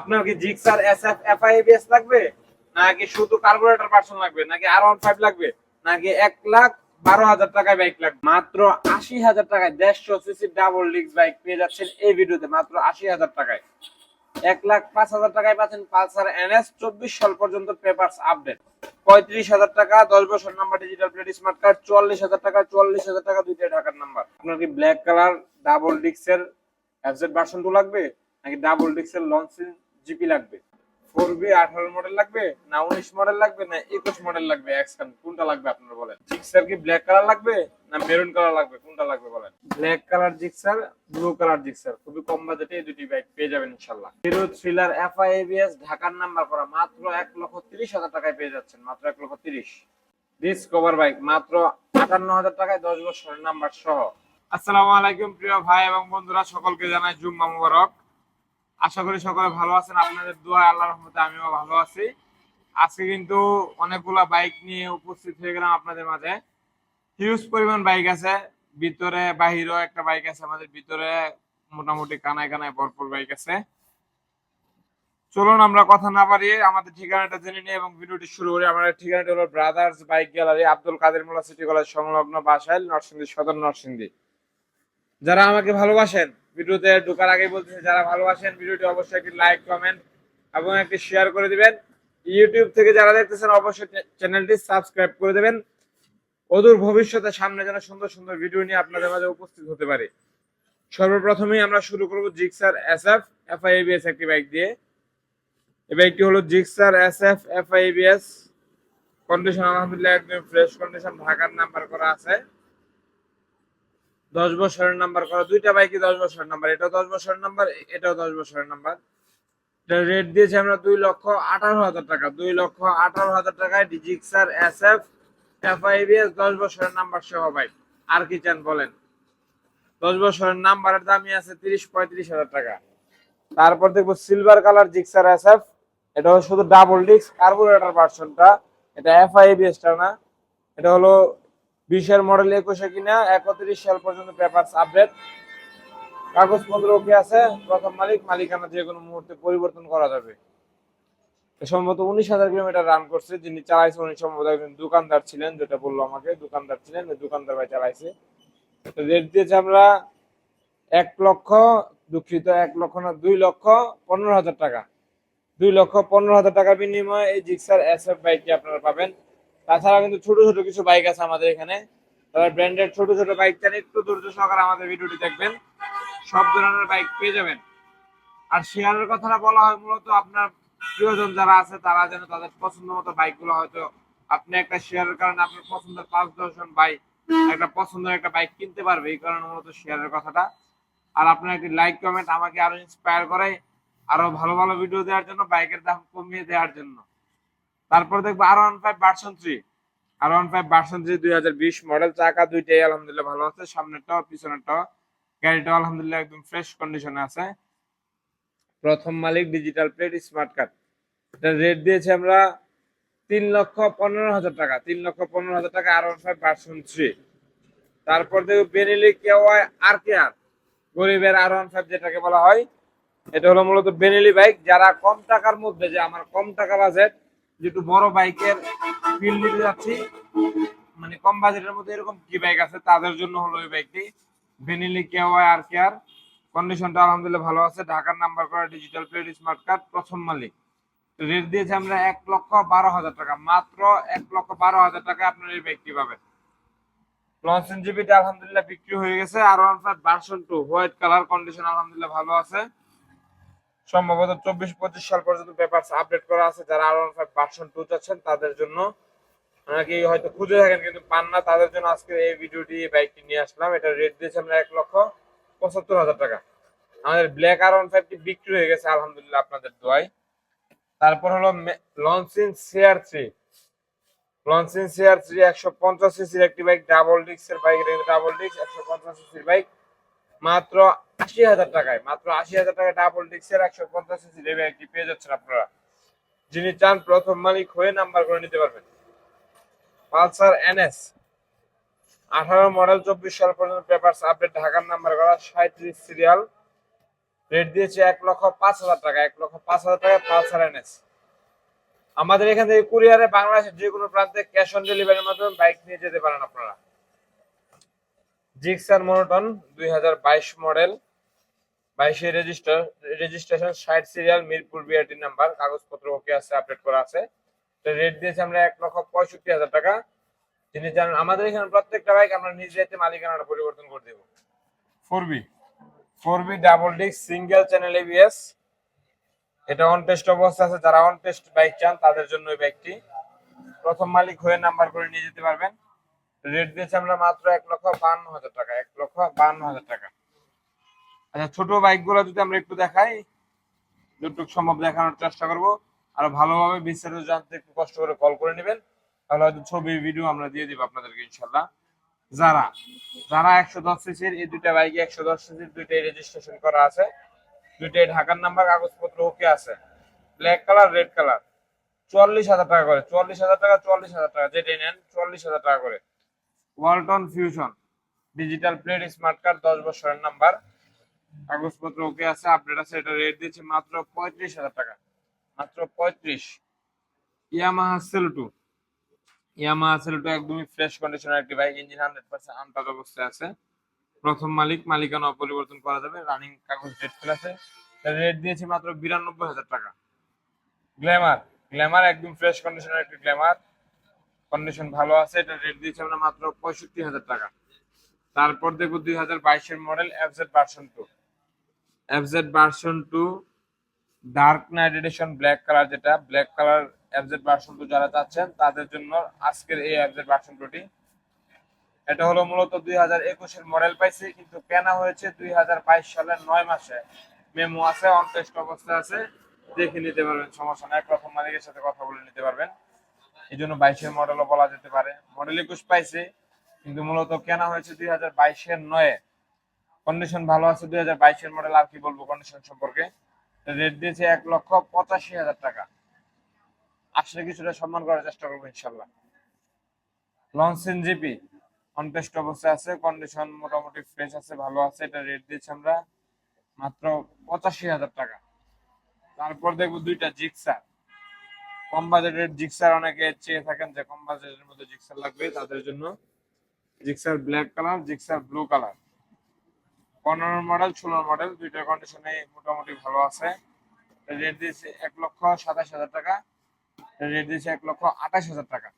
আপনার কি Gixxer SF এফআইবিএস লাগবে? নাকি শুধু কার্বোরেটর লাগবে? নাকি আর ওয়ান ফাইভ লাগবে? নাকি এক লাখ বারো হাজার টাকায় বাইক লাগবে? মাত্র আশি হাজার টাকায় দেড়শো সিসি ডাবল ডিস্ক বাইক পেয়ে যাচ্ছেন এই ভিডিওতে, মাত্র আশি হাজার টাকায়। এক লাখ পাঁচ হাজার টাকায় পাচ্ছেন পালসার এনএস চব্বিশ সাল পর্যন্ত পেপারস আপডেট পঁয়ত্রিশ হাজার টাকা, দশ বছর number digital plate smart card চুয়াল্লিশ হাজার টাকা, চুয়াল্লিশ হাজার টাকা দুইটা ঢাকার নাম্বার আপনার কি ব্ল্যাক কালার ডাবল ডিস্কের এফজেড ভার্সন টু লাগবে? নাকি ডাবল ডিস্কের লঞ্চিং জিপি লাগবে। ফোর বি আঠারো মডেল লাগবে না উনিশ মডেল লাগবে না একুশ মডেল লাগবে এক্সকান কোনটা লাগবে আপনারা বলেন? জিক্সার কি ব্ল্যাক কালার লাগবে না মেরুন কালার লাগবে কোনটা লাগবে বলেন? Black colour Gixxer blue colour Gixxer খুবই কম বাজেটে এই দুটি বাইক পেয়ে যাবেন ইনশাল্লাহ হিরো থ্রিলার ঢাকার নাম্বার করা মাত্র এক লক্ষ তিরিশ হাজার টাকায় পেয়ে যাচ্ছেন মাত্র এক লক্ষ তিরিশ। ডিসকভার বাইক মাত্র আটান্ন হাজার টাকায় দশ বছরের নাম্বার সহ। আসসালামু আলাইকুম প্রিয় ভাই এবং বন্ধুরা সকলকে জানাই জুম্মা মুবারক। আশা করি সকলে ভালো আছেন। আপনাদের দোয়া আল্লাহর রহমতে আমিও ভালো আছি। আজকে কিন্তু অনেকগুলা বাইক নিয়ে উপস্থিত হয়ে গেলাম আপনাদের মাঝে। হিউজ পরিমাণ বাইক আছে। ভিতরে, বাহিরেও একটা বাইক আছে। আমাদের ভিতরে মোটামুটি কানায় কানায় ভরপুর বাইক আছে। চলুন আমরা কথা না বাড়িয়ে আমাদের ঠিকানাটা জেনে নিই এবং ভিডিওটি শুরু করি। আমাদের ঠিকানাটি হলো brothers bike gallery Abdul Kader Molla city college, সংলগ্ন বাসাইল, নরসিংদী, সদর নরসিংদী। যারা আমাকে ভালোবাসেন ভিডিওতে ঢোকার আগে বলতেছে, যারা ভালোবাসেন, ভিডিওটি অবশ্যই একটি লাইক কমেন্ট এবং একটি শেয়ার করে দিবেন। ইউটিউব থেকে যারা দেখতেছেন, অবশ্যই চ্যানেলটি সাবস্ক্রাইব করে দেবেন। অদূর ভবিষ্যতে সামনে যেন সুন্দর সুন্দর ভিডিও নিয়ে আপনাদের মাঝে উপস্থিত হতে পারে। সর্বপ্রথমেই আমরা শুরু করব জিক্সার এসএফ এফআইএবিএস একটি বাইক দিয়ে। এই বাইকটি হলো জিক্সার এসএফ এফআইএবিএস কন্ডিশন আলহামদুলিল্লাহ একদম ফ্রেশ কন্ডিশন ঢাকার নাম্বার করা আছে। দশ বছরের নাম্বার করা, দুইটা বাইকই দশ বছরের নাম্বার এটাও দশ বছরের নাম্বার এটাও দশ বছরের নাম্বার এটা রেট দিয়েছি আমরা দুই লক্ষ আঠারো হাজার টাকা, দুই লক্ষ আঠারো হাজার টাকায় ডিজিক্সার এস এফ এফআইবিএস দশ বছরের নাম্বার সহ বাইক আর কি চান বলেন? দশ বছরের নাম্বারের দামই আছে তিরিশ, পঁয়ত্রিশ হাজার টাকা। তারপর দেখব silver colour Gixxer S F এটা হলো শুধু ডাবল ডিস্ক কার্বোরেটর ভার্সনটা এটা এফআইবিএসটা না, এটা হলো বিশের মডেল একুশে কিনা, একত্রিশ সাল পর্যন্ত পেপারস আপডেট কাগজপত্র ওকে আছে, প্রথম মালিক, মালিকানা যে কোনো মুহূর্তে পরিবর্তন করা যাবে। সম্ভবত উনিশ হাজার কিলোমিটার রান করছে, যিনি চালাইছে উনি সম্ভবত একজন দোকানদার ছিলেন, যেটা বলল আমাকে, দোকানদার ছিলেন দোকানদার ভাই চালাইছে। রেট দিয়েছে আমরা এক লক্ষ, দুঃখিত, এক লক্ষ না, দুই লক্ষ পনেরো হাজার টাকা। দুই লক্ষ পনেরো হাজার টাকার বিনিময়ে এই জিক্সার এস এফ বাইকটি আপনারা পাবেন। তাছাড়া কিন্তু ছোট ছোট কিছু বাইক আছে আমাদের এখানে। তবে ব্র্যান্ডেড ছোট ছোট বাইক চান একটু ধৈর্য সহকারে আমাদের ভিডিওটি দেখবেন। সব ধরনের বাইক পেয়ে যাবেন। আর শেয়ারের কথাটা বলা হয় মূলত আপনার প্রিয়জন যারা আছে, তারা যেন তাদের পছন্দ মতো বাইকগুলো হয়তো আপনি একটা শেয়ারের কারণে আপনার পছন্দের পাঁচ দশজন বাইক একটা পছন্দের একটা বাইক কিনতে পারবে, এই কারণে মূলত শেয়ারের কথাটা। আর আপনার একটি লাইক কমেন্ট আমাকে আরও ইন্সপায়ার করে আরও ভালো ভালো ভিডিও দেওয়ার জন্য বাইকের দাম কমিয়ে দেওয়ার জন্য। তারপর দেখব আর ওয়ান ফাইভ ভার্সন থ্রি আর ওয়ান ফাইভ ভার্সন থ্রি দুই হাজার বিশ মডেল চাকা দুইটাই আলহামদুলিল্লাহ ভালো আছে। সামনেরটাও, পিছনেরটাও। গাড়িটাও আলহামদুলিল্লাহ একদম ফ্রেশ কন্ডিশনে আছে। প্রথম মালিক ডিজিটাল প্লেট স্মার্ট কার্ড এটা রেট দিয়েছি আমরা তিন লক্ষ পনেরো হাজার টাকা। তিন লক্ষ পনেরো হাজার টাকা আর ওয়ান ফাইভ ভার্সন থ্রি তারপর দেখব বেনিলি কেওয়াই আর কে আর গরিবের আর ওয়ান ফাইভ যেটাকে বলা হয়, এটা হলো মূলত বেনেলি বাইক যারা কম টাকার মধ্যে, যে আমার কম টাকা বাজেট যেটু বড় বাইকের ফিল নিতে যাচ্ছি মানে কম বাজেটের মধ্যে এরকম কি বাইক আছে, তাদের জন্য হলো এই বাইকটি ভেনিলি কেওয়াই আর কেয়ার কন্ডিশনটা আলহামদুলিল্লাহ ভালো আছে, ঢাকার নাম্বার করা ডিজিটাল প্লেট স্মার্ট কার্ড প্রথম মালিক। রেট দিয়েছে আমরা এক লক্ষ বারো হাজার টাকা, মাত্র এক লক্ষ বারো হাজার টাকা আপনার এই বাইকটি পাবেন। লঞ্চন জিবিটা আলহামদুলিল্লাহ বিক্রি হয়ে গেছে, আর one five version two white colour condition আলহামদুলিল্লাহ ভালো আছে। সম্ভবত চব্বিশ পঁচিশ সাল পর্যন্ত পেপারস আপডেট করা আছে, যারা আর ওয়ান ফাইভ ভার্সন টু চাচ্ছেন তাদের জন্য। অনেকেই হয়তো খুঁজে থাকেন, কিন্তু পান না, তাদের জন্য আজকে এই ভিডিওটি বাইকটি নিয়ে আসলাম। এটা রেট দিয়েছে আমরা এক লক্ষ পঁচাত্তর হাজার টাকা। আমাদের ব্ল্যাক আর ওয়ান ফাইভটি বিক্রি হয়ে গেছে, আলহামদুলিল্লাহ আপনাদের দোয়াই তারপর হলো launching CR three launching CR three একশো পঞ্চাশ সিসির একটি বাইক ডাবল ডিস্কের বাইক ডাবল ডিস্ক একশো পঞ্চাশ সিসির বাইক মাত্র আশি হাজার টাকায়, মাত্র আশি হাজার টাকায় ডাবল ডিস্কের একশো পঞ্চাশ সিসির এই বাইকটি পেয়ে যাচ্ছেন আপনারা। যিনি চান প্রথম মালিক হয়ে নাম্বার করে নিতে পারবেন। পালসার এনএস, আঠারো মডেল চব্বিশ সাল পর্যন্ত পেপার আপডেট ঢাকার নাম্বার করা সাঁত্রিশ সিরিয়াল রেট দিয়েছে এক লক্ষ পাঁচ হাজার টাকা, এক লক্ষ পাঁচ হাজার টাকা পালসার এনএস। আমাদের এখান থেকে কুরিয়ারে বাংলাদেশের যে কোনো প্রান্তে ক্যাশ অন ডেলিভারির মাধ্যমে বাইক নিয়ে যেতে পারেন আপনারা। জিক্সার মনোটন দুই হাজার বাইশ মডেল বাইশে রেজিস্টার রেজিস্ট্রেশন ষাট সিরিয়াল মিরপুর বিআরটি নাম্বার কাগজপত্র ওকে আছে আপডেট করা আছে। রেট দিয়েছে আমরা এক লক্ষ পঁয়ষট্টি হাজার টাকা। তিনি জানেন আমাদের এখানে প্রত্যেকটা বাইক আমরা নিজে মালিকানাটা পরিবর্তন করে দেবো। Four B four B double disc single channel ABS এটা অন টেস্ট অবস্থা আছে। যারা অন টেস্ট বাইক চান তাদের জন্য এই বাইকটি প্রথম মালিক হয়ে নাম্বার করে নিয়ে যেতে পারবেন। রেট দিয়েছে আমরা মাত্র এক লক্ষ বান্ন হাজার টাকা, এক লক্ষ বান্ন হাজার টাকা। আচ্ছা ছোট বাইকগুলো যদি আমরা একটু দেখাই, যতটুকু সম্ভব দেখানোর চেষ্টা করব। আর ভালোভাবে বিস্তারিত জানতে একটু কষ্ট করে কল করে নেবেন, তাহলে হয়তো ছবি, ভিডিও আমরা দিয়ে দিব আপনাদেরকে ইনশাল্লাহ যারা যারা একশো দশ সিসির, এই দুইটা বাইকে একশো দশ সিসির দুইটাই রেজিস্ট্রেশন করা আছে। দুইটাই ঢাকার নাম্বার, কাগজপত্র ওকে আছে। ব্ল্যাক কালার রেড কালার চুয়াল্লিশ হাজার টাকা করে চুয়াল্লিশ হাজার টাকা চুয়াল্লিশ হাজার টাকা, যেটাই নেন চুয়াল্লিশ হাজার টাকা করে। Walton fusion digital plate smart card দশ বছরের নাম্বার কাগজপত্র ওকে আছে আপডেট আছে, এটা রেট দিয়েছে মাত্র পঁয়ত্রিশ হাজার টাকা। মাত্র পঁয়ত্রিশ। Yamaha Saluto Yamaha Saluto একদমই ফ্রেশ কন্ডিশনের একটি bike engine hundred percent untouch অবস্থায় আছে। প্রথম মালিক, মালিকানা পরিবর্তন করা যাবে রানিং কাগজ ডেট ফেল আছে। রেট দিয়েছে মাত্র বিরানব্বই হাজার টাকা। গ্ল্যামার গ্ল্যামার একদম ফ্রেশ কন্ডিশনের একটি গ্ল্যামার কন্ডিশন ভালো আছে, এটা রেট দিয়েছে আমরা মাত্র পঁয়ষট্টি হাজার টাকা। তারপর দেখব দুই হাজার বাইশের model FZ version two FZ version two dark knight edition black colour যেটা black colour FZ version two যারা চাচ্ছেন, তাদের জন্য আজকের এই এফজেড ভার্সন টুটি এটা হলো মূলত দুই হাজার একুশের মডেল পাইছে, কিন্তু কেনা হয়েছে দুই হাজার বাইশ সালের নয় মাসে। মেমো আছে অন টেস্ট অবস্থা আছে। দেখে নিতে পারবেন, সমস্যা নাই। প্রথম মালিকের সাথে কথা বলে নিতে পারবেন। এই জন্য বাইশের মডেলও বলা যেতে পারে। মডেল একুশ পাইছে, কিন্তু মূলত কেনা হয়েছে দুই হাজার বাইশের নয়ে। কন্ডিশন ভালো আছে দুই হাজার বাইশের মডেল আর কি বলব কন্ডিশন সম্পর্কে? রেট দিয়েছে এক লক্ষ পঁচাশি হাজার টাকা। আসলে কিছুটা সম্মান করার চেষ্টা করব, ইনশাল্লাহ। লঞ্চেন জিপি অনটেস্ট অবস্থায় আছে কন্ডিশন মোটামুটি ফ্রেশ আছে, ভালো আছে, এটা রেট দিয়েছি আমরা মাত্র পঁচাশি হাজার টাকা। তারপর দেখব দুইটা জিক্সার কম বাজেটের জিক্সার অনেকে চেয়ে থাকেন যে কম বাজেটের মধ্যে জিক্সার লাগবে, তাদের জন্য Gixxer black colour, Gixxer blue colour. পনেরো মডেল ষোলো মডেল, দুইটার কন্ডিশনে মোটামুটি ভালো আছে। রেট দিয়েছে এক লক্ষ সাতাশ হাজার টাকা। রেট দিয়েছে এক লক্ষ আঠাশ হাজার টাকা।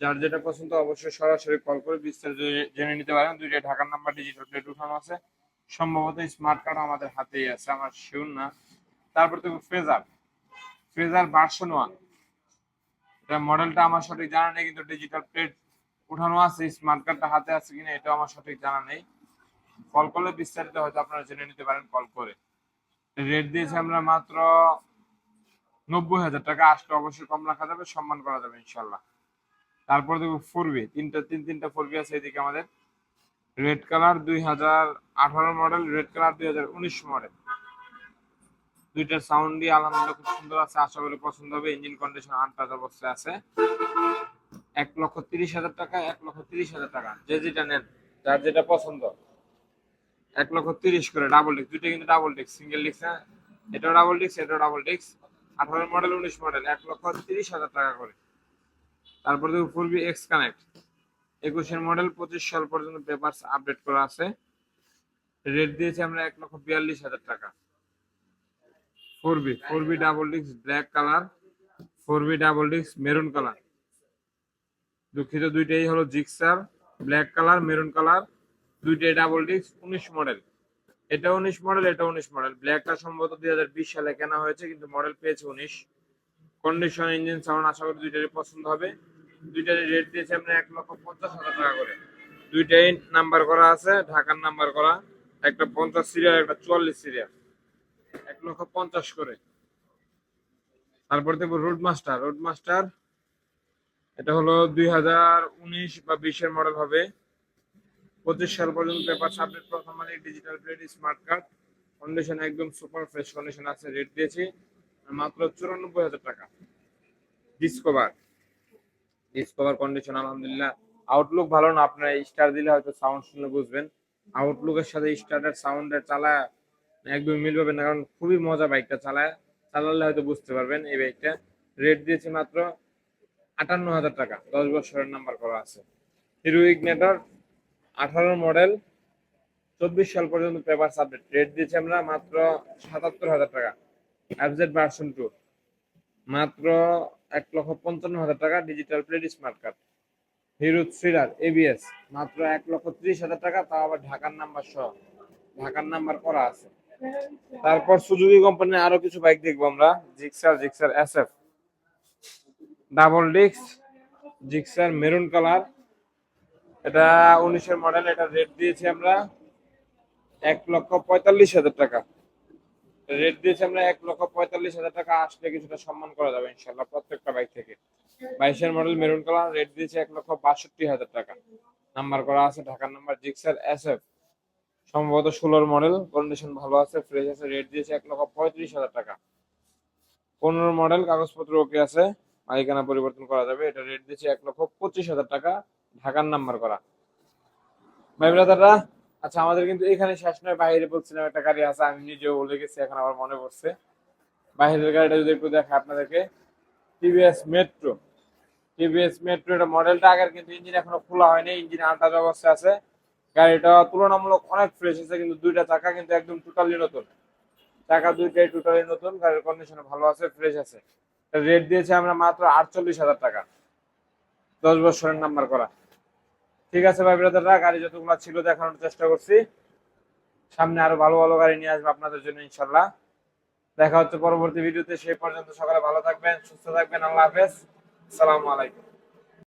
যার যেটা পছন্দ অবশ্যই সরাসরি কল করে বিস্তারিত জেনে নিতে পারেন। দুইটা ঢাকার নাম্বার ডিজিটাল প্লেট উঠানো আছে। সম্ভবত স্মার্ট কার্ড আমাদের হাতেই আছে, আমার শিওর না। তারপর তো ফ্রেজার ফ্রেজার ভার্সন ওয়ান মডেলটা আমার সঠিক জানা নেই, কিন্তু ডিজিটাল প্লেট উঠানো আছে স্মার্ট কার্ডটা হাতে আছে কিনা এটাও আমার সঠিক জানা নেই। কল করলে বিস্তারিত হয়তো আপনারা জেনে নিতে পারেন কল করে। রেট দিয়েছি আমরা মাত্র নব্বই হাজার টাকা, আসলে অবশ্যই কম রাখা যাবে, সম্মান করা যাবে ইনশাল্লাহ তারপর দেখো ফোর বি তিনটা, তিন, তিনটা ফোর বি আছে এদিকে আমাদের। রেড কালার দুই হাজার আঠারো মডেল রেড কালার দুই হাজার উনিশ মডেল দুইটার সাউন্ড দিয়ে আলহামদুলিল্লাহ খুব সুন্দর আছে। আশা করি পছন্দ হবে। ইঞ্জিন কন্ডিশন আনটাচ অবস্থায় আছে। এক লক্ষ তিরিশ হাজার টাকা, এক লক্ষ তিরিশ হাজার টাকা। যে যেটা নেন, যার যেটা পছন্দ। এক লক্ষ তিরিশ করে ডাবল ডিস্ক দুইটা কিন্তু ডাবল ডিস্ক সিঙ্গেল ডিস্ক না এটাও ডাবল ডিস্ক এটাও ডাবল ডিস্ক আঠারো মডেল উনিশ মডেল এক লক্ষ তিরিশ হাজার টাকা করে। তারপর দেখো ফুলবি এক্স কানেক্ট একুশের মডেল পঁচিশ সাল পর্যন্ত পেপারস আপডেট করা আছে। রেট দিয়েছি আমরা এক লক্ষ বিয়াল্লিশ হাজার টাকা। Four B four B double disc black colour four B double disc maroon colour দুঃখিত, দুইটাই হলো Gixxer black colour maroon colour দুইটাই ডাবল ডিস্ক উনিশ মডেল এটা উনিশ মডেল এটা উনিশ মডেল ব্ল্যাকটা সম্ভবত দুই হাজার বিশ সালে কেনা হয়েছে, কিন্তু মডেল পেয়েছে উনিশ। কন্ডিশন ইঞ্জিন সাউন্ড আশা করি দুইটারই পছন্দ হবে। দুইটারই রেট দিয়েছে আমরা এক লক্ষ পঞ্চাশ হাজার টাকা করে। দুইটাই নাম্বার করা আছে, ঢাকার নাম্বার করা। একটা পঞ্চাশ সিরিয়াল একটা চুয়াল্লিশ সিরিয়াল লক্ষ পঞ্চাশ করে। তারপর দেখব রোড মাস্টার এটা হলো দুই হাজার উনিশ বা বিশের মডেল হবে। পঁচিশ সাল পর্যন্ত পেপার প্রথম মালিক digital plate smart card condition একদম সুপার ফ্রেশ কন্ডিশন আছে রেট দিয়েছি। মাত্র চুরানব্বই হাজার টাকা। ডিসকভার ডিসকভার কন্ডিশন আলহামদুলিল্লাহ। আউটলুক ভালো না, আপনারা স্টার দিলে হয়তো সাউন্ড শুনলে বুঝবেন। আউটলুকের সাথে স্টারের সাউন্ডের চালা একদম মিল পাবেন না, কারণ খুবই মজা বাইকটা চালায়। চালালে হয়তো বুঝতে পারবেন এই বাইকটা। রেট দিয়েছি মাত্র আটান্ন হাজার টাকা, দশ বছরের নাম্বার করা আছে। হিরো ইগনেটর আঠারো মডেল চব্বিশ সাল পর্যন্ত পেপার সাবজেক্ট রেট দিয়েছি আমরা মাত্র সাতাত্তর হাজার টাকা অ্যাবজেট ভার্সন টু মাত্র এক লক্ষ পঞ্চান্ন হাজার টাকা digital plate smart card Hero Thriller ABS মাত্র এক লক্ষ ত্রিশ হাজার টাকা, তাও আবার ঢাকার নাম্বার সহ। ঢাকার নাম্বার করা আছে। তারপর সুজুকি কোম্পানির আরও কিছু বাইক দেখব আমরা। Gixxer Gixxer SF double disc Gixxer maroon colour. এটা উনিশের মডেল এটা রেট দিয়েছি আমরা এক লক্ষ পঁয়তাল্লিশ হাজার টাকা। রেট দিয়েছি আমরা এক লক্ষ পঁয়তাল্লিশ হাজার টাকা, আসলে কিছুটা সম্মান করা যাবে ইনশাল্লাহ প্রত্যেকটা বাইক থেকে। বাইশের মডেল মেরুন কালার রেট দিয়েছি এক লক্ষ বাষট্টি হাজার টাকা। নাম্বার করা আছে, ঢাকার নাম্বার জিক্সার এসএফ সম্ভবত ষোলোর মডেল কন্ডিশন ভালো আছে ফ্রেশ আছে রেট দিয়েছে এক লক্ষ পঁয়ত্রিশ হাজার টাকা। পনেরো মডেল, কাগজপত্র ওকে আছে, মালিকানা পরিবর্তন করা যাবে, এটা রেট দিয়েছে এক লক্ষ পঁচিশ হাজার টাকা, ঢাকার নাম্বার করা। ভাই আচ্ছা আমাদের কিন্তু এখানে শেষ নয়, বাইরে বলছিলাম, একটা গাড়ি আছে, আমি নিজেও বলে গেছি, এখন আবার মনে পড়ছে। বাইরের গাড়িটা যদি একটু দেখায় আপনাদেরকে টিভিএস মেট্রো টিভিএস মেট্রো এটা মডেলটা আগের কিন্তু ইঞ্জিন এখনও খোলা হয়নি ইঞ্জিন আনটাচ অবস্থা আছে। গাড়িটা তুলনামূলক অনেক ফ্রেশ আছে, কিন্তু দুইটা চাকা কিন্তু একদম টোটালি নতুন। চাকা দুইটাই টোটালি নতুন, গাড়ির কন্ডিশন ভালো আছে ফ্রেশ আছে। রেট দিয়েছে আমরা মাত্র আটচল্লিশ হাজার টাকা। দশ বছরের নাম্বার করা। ঠিক আছে ভাই ব্রাদাররা, গাড়ি যতগুলো ছিল দেখানোর চেষ্টা করছি। সামনে আরও ভালো ভালো গাড়ি নিয়ে আসব আপনাদের জন্য ইনশাল্লাহ দেখা হচ্ছে পরবর্তী ভিডিওতে, সেই পর্যন্ত সকালে ভালো থাকবেন, সুস্থ থাকবেন, আল্লাহ হাফেজ। আসসালামু আলাইকুম।